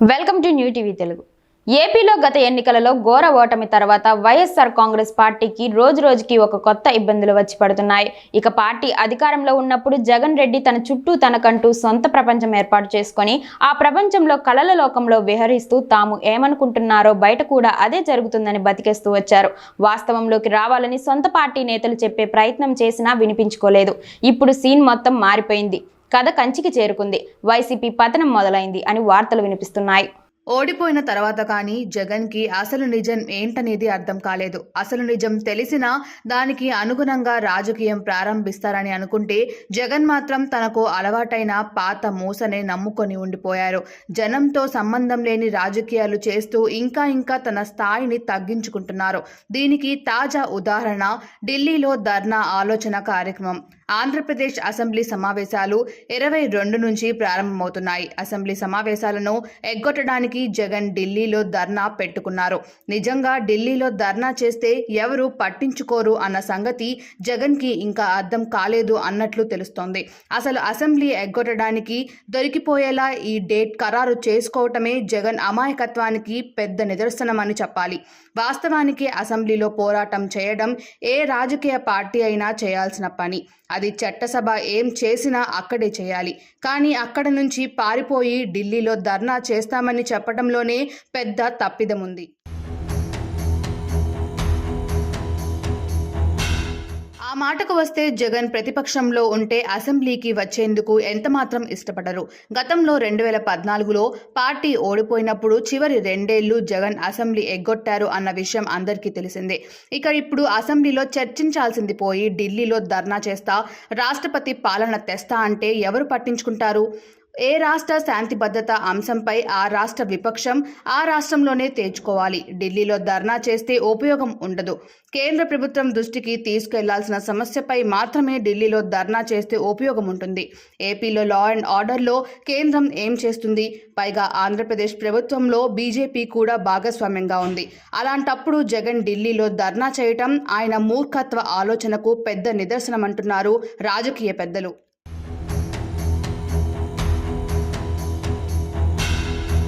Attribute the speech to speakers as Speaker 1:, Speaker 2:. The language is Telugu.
Speaker 1: Welcome to new TV Telugu. ఏపీలో గత ఎన్నికలలో ఘోర ఓటమి తర్వాత వైఎస్ఆర్ కాంగ్రెస్ పార్టీకి రోజు రోజుకి ఒక కొత్త ఇబ్బందులు వచ్చి పడుతున్నాయి. ఇక పార్టీ అధికారంలో ఉన్నప్పుడు జగన్ రెడ్డి తన చుట్టూ తనకంటూ సొంత ప్రపంచం ఏర్పాటు చేసుకొని ఆ ప్రపంచంలో కళల లోకంలో విహరిస్తూ తాము ఏమనుకుంటున్నారో బయట కూడా అదే జరుగుతుందని బతికేస్తూ వచ్చారు. వాస్తవంలోకి రావాలని సొంత పార్టీ నేతలు చెప్పే ప్రయత్నం చేసినా వినిపించుకోలేదు. ఇప్పుడు సీన్ మొత్తం మారిపోయింది. కథ కంచికి చేరుకుంది. వైసీపీ పతనం మొదలైంది అని వార్తలు వినిపిస్తున్నాయి.
Speaker 2: ఓడిపోయిన తర్వాత కానీ జగన్కి అసలు నిజం ఏంటనేది అర్థం కాలేదు. అసలు నిజం తెలిసినా దానికి అనుగుణంగా రాజకీయం ప్రారంభిస్తారని అనుకుంటే జగన్ మాత్రం తనకు అలవాటైన పాత మూసనే నమ్ముకొని ఉండిపోయారు. జనంతో సంబంధం లేని రాజకీయాలు చేస్తూ ఇంకా ఇంకా తన స్థాయిని తగ్గించుకుంటున్నారు. దీనికి తాజా ఉదాహరణ ఢిల్లీలో ధర్నా ఆలోచన కార్యక్రమం. ఆంధ్రప్రదేశ్ అసెంబ్లీ సమావేశాలు ఇరవై రెండు నుంచి ప్రారంభమవుతున్నాయి. అసెంబ్లీ సమావేశాలను ఎగ్గొట్టడానికి జగన్ ఢిల్లీలో ధర్నా పెట్టుకున్నారు. నిజంగా ఢిల్లీలో ధర్నా చేస్తే ఎవరు పట్టించుకోరు అన్న సంగతి జగన్కి ఇంకా అర్థం కాలేదు అన్నట్లు తెలుస్తోంది. అసలు అసెంబ్లీ ఎగ్గొట్టడానికి దొరికిపోయేలా ఈ డేట్ ఖరారు చేసుకోవటమే జగన్ అమాయకత్వానికి పెద్ద నిదర్శనమని చెప్పాలి. వాస్తవానికి అసెంబ్లీలో పోరాటం చేయడం ఏ రాజకీయ పార్టీ అయినా చేయాల్సిన పని. అది చట్టసభ ఏం చేసినా అక్కడే చేయాలి. కానీ అక్కడ నుంచి పారిపోయి ఢిల్లీలో ధర్నా చేస్తామని చెప్పడంలోనే పెద్ద తప్పిదముంది. మాటకు వస్తే జగన్ ప్రతిపక్షంలో ఉంటే అసెంబ్లీకి వచ్చేందుకు ఎంతమాత్రం ఇష్టపడరు. గతంలో రెండు వేల పద్నాలుగులో పార్టీ ఓడిపోయినప్పుడు చివరి రెండేళ్ళు జగన్ అసెంబ్లీ ఎగ్గొట్టారు అన్న విషయం అందరికీ తెలిసిందే. ఇక ఇప్పుడు అసెంబ్లీలో చర్చించాల్సింది పోయి ఢిల్లీలో ధర్నా చేస్తా రాష్ట్రపతి పాలన తెస్తా అంటే ఎవరు పట్టించుకుంటారు? ఏ రాష్ట్ర శాంతి భద్రత అంశంపై ఆ రాష్ట్ర విపక్షం ఆ రాష్ట్రంలోనే తేల్చుకోవాలి. ఢిల్లీలో ధర్నా చేస్తే ఉపయోగం ఉండదు. కేంద్ర ప్రభుత్వం దృష్టికి తీసుకెళ్ళాల్సిన సమస్యపై మాత్రమే ఢిల్లీలో ధర్నా చేస్తే ఉపయోగం ఉంటుంది. ఏపీలో లా అండ్ ఆర్డర్లో కేంద్రం ఏం చేస్తుంది? పైగా ఆంధ్రప్రదేశ్ ప్రభుత్వంలో బీజేపీ కూడా భాగస్వామ్యంగా ఉంది. అలాంటప్పుడు జగన్ ఢిల్లీలో ధర్నా చేయటం ఆయన మూర్ఖత్వ ఆలోచనకు పెద్ద నిదర్శనమంటున్నారు రాజకీయ పెద్దలు.